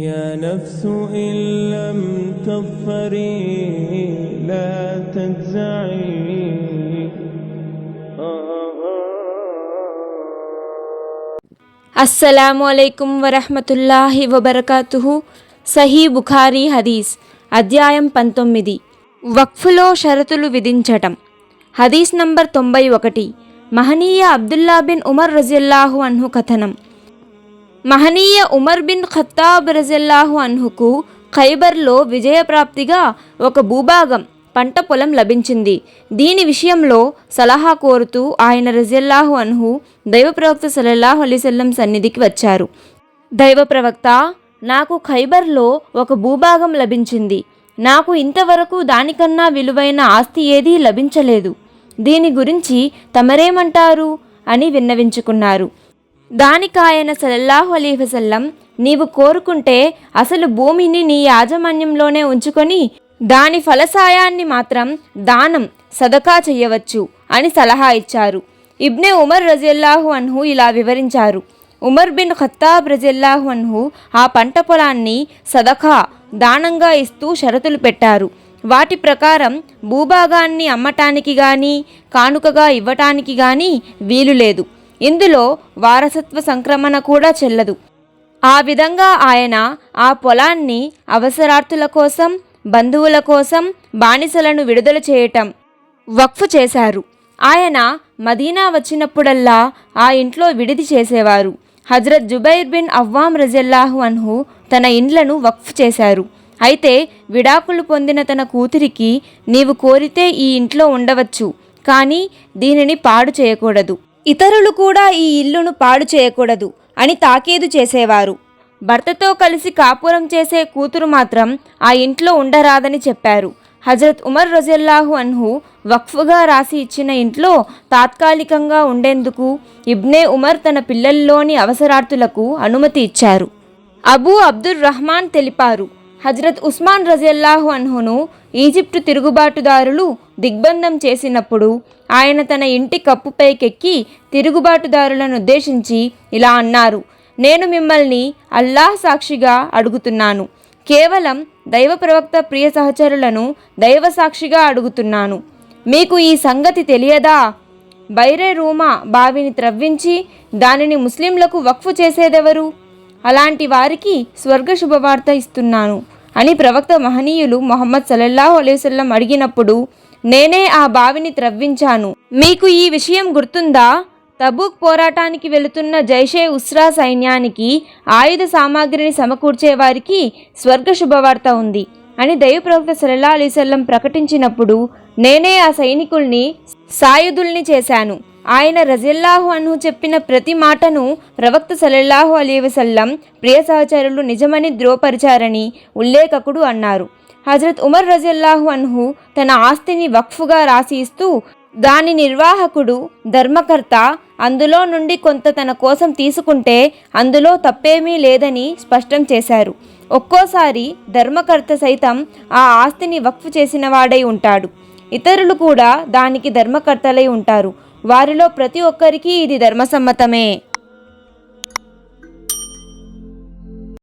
يا نفس إن لم تظفري لا تجزعي అస్సలాము అలైకుం వరహమతుల్లాహి వబర్కాతుహు సహీ బుఖారీ హదీస్ అధ్యాయం పంతొమ్మిది వక్ఫులో షరతులు విధించటం హదీస్ నంబర్ తొంభై ఒకటి మహనీయ అబ్దుల్లా బిన్ ఉమర్ రజిల్లాహు అన్హు కథనం మహనీయ ఉమర్ బిన్ ఖత్తాబ్ రజల్లాహు అన్హుకు ఖైబర్లో విజయప్రాప్తిగా ఒక భూభాగం పంట పొలం లభించింది. దీని విషయంలో సలహా కోరుతూ ఆయన రజల్లాహు అన్హు దైవప్రవక్త సలల్లాహు అలీసల్లం సన్నిధికి వచ్చారు. దైవ ప్రవక్త నాకు ఖైబర్లో ఒక భూభాగం లభించింది. నాకు ఇంతవరకు దానికన్నా విలువైన ఆస్తి ఏదీ లభించలేదు. దీని గురించి తమరేమంటారు? అని విన్నవించుకున్నారు. దానికాయన సలల్లాహు అలీ వసల్లం నీవు కోరుకుంటే అసలు భూమిని నీ యాజమాన్యంలోనే ఉంచుకొని దాని ఫలసాయాన్ని మాత్రం దానం సదకా చెయ్యవచ్చు అని సలహా ఇచ్చారు. ఇబ్నే ఉమర్ రజిల్లాహు అన్హు ఇలా వివరించారు. ఉమర్ బిన్ ఖత్తాబ్ రజిల్లాహు అన్హు ఆ పంట పొలాన్ని సదఖా దానంగా ఇస్తూ షరతులు పెట్టారు. వాటి ప్రకారం భూభాగాన్ని అమ్మటానికి కానీ కానుకగా ఇవ్వటానికి కానీ వీలు లేదు. ఇందులో వారసత్వ సంక్రమణ కూడా చెల్లదు. ఆ విధంగా ఆయన ఆ పొలాన్ని అవసరార్థుల కోసం బంధువుల కోసం బానిసలను విడుదల చేయటం వక్ఫ్ చేశారు. ఆయన మదీనా వచ్చినప్పుడల్లా ఆ ఇంట్లో విడిది చేసేవారు. హజ్రత్ జుబైర్ బిన్ అవ్వాం రజల్లాహు అన్హు తన ఇండ్లను వక్ఫ్ చేశారు. అయితే విడాకులు పొందిన తన కూతురికి నీవు కోరితే ఈ ఇంట్లో ఉండవచ్చు కానీ దీనిని పాడు చేయకూడదు. ఇతరులు కూడా ఈ ఇల్లును పాడు చేయకూడదు అని తాకీదు చేసేవారు. భర్తతో కలిసి కాపురం చేసే కూతురు మాత్రం ఆ ఇంట్లో ఉండరాదని చెప్పారు. హజరత్ ఉమర్ రజల్లాహు అన్హు వక్ఫ్గా రాసి ఇచ్చిన ఇంట్లో తాత్కాలికంగా ఉండేందుకు ఇబ్నే ఉమర్ తన పిల్లల్లోని అవసరార్థులకు అనుమతి ఇచ్చారు. అబూ అబ్దుర్ రహమాన్ తెలిపారు. హజరత్ ఉస్మాన్ రజల్లాహు అన్హును ఈజిప్టు తిరుగుబాటుదారులు దిగ్బంధం చేసినప్పుడు ఆయన తన ఇంటి కప్పుపైకెక్కి తిరుగుబాటుదారులను ఉద్దేశించి ఇలా అన్నారు నేను మిమ్మల్ని అల్లాహ్ సాక్షిగా అడుగుతున్నాను. కేవలం దైవ ప్రవక్త ప్రియ సహచరులను దైవ సాక్షిగా అడుగుతున్నాను. మీకు ఈ సంగతి తెలియదా? బైరే రూమా బావిని త్రవ్వించి దానిని ముస్లింలకు వక్ఫు చేసేదెవరు? అలాంటి వారికి స్వర్గ శుభవార్త ఇస్తున్నాను అని ప్రవక్త మహనీయులు మొహమ్మద్ సలల్లాహు అలైవల్లం అడిగినప్పుడు నేనే ఆ బావిని త్రవ్వించాను. మీకు ఈ విషయం గుర్తుందా? తబూక్ పోరాటానికి వెళుతున్న జైషే ఉస్రా సైన్యానికి ఆయుధ సామాగ్రిని సమకూర్చే వారికి స్వర్గ శుభవార్త ఉంది అని దైవ ప్రవక్త సల్లల్లా అలీసల్లం ప్రకటించినప్పుడు నేనే ఆ సైనికుల్ని సాయుధుల్ని చేశాను. ఆయన రజిల్లాహు అన్హు చెప్పిన ప్రతి మాటను ప్రవక్త సల్లల్లాహు అలీ వసల్లం ప్రియ సహచరులు నిజమని ధ్రువపరిచారని ఉల్లేఖకుడు అన్నారు. హజరత్ ఉమర్ రజిల్లాహు అన్హు తన ఆస్తిని వక్ఫుగా రాసి ఇస్తూ దాని నిర్వాహకుడు ధర్మకర్త అందులో నుండి కొంత తన కోసం తీసుకుంటే అందులో తప్పేమీ లేదని స్పష్టం చేశారు. ఒక్కోసారి ధర్మకర్త సైతం ఆ ఆస్తిని వక్ఫ్ చేసిన వాడై ఉంటాడు. ఇతరులు కూడా దానికి ధర్మకర్తలై ఉంటారు. వారిలో ప్రతి ఒక్కరికి ఇది ధర్మసమ్మతమే.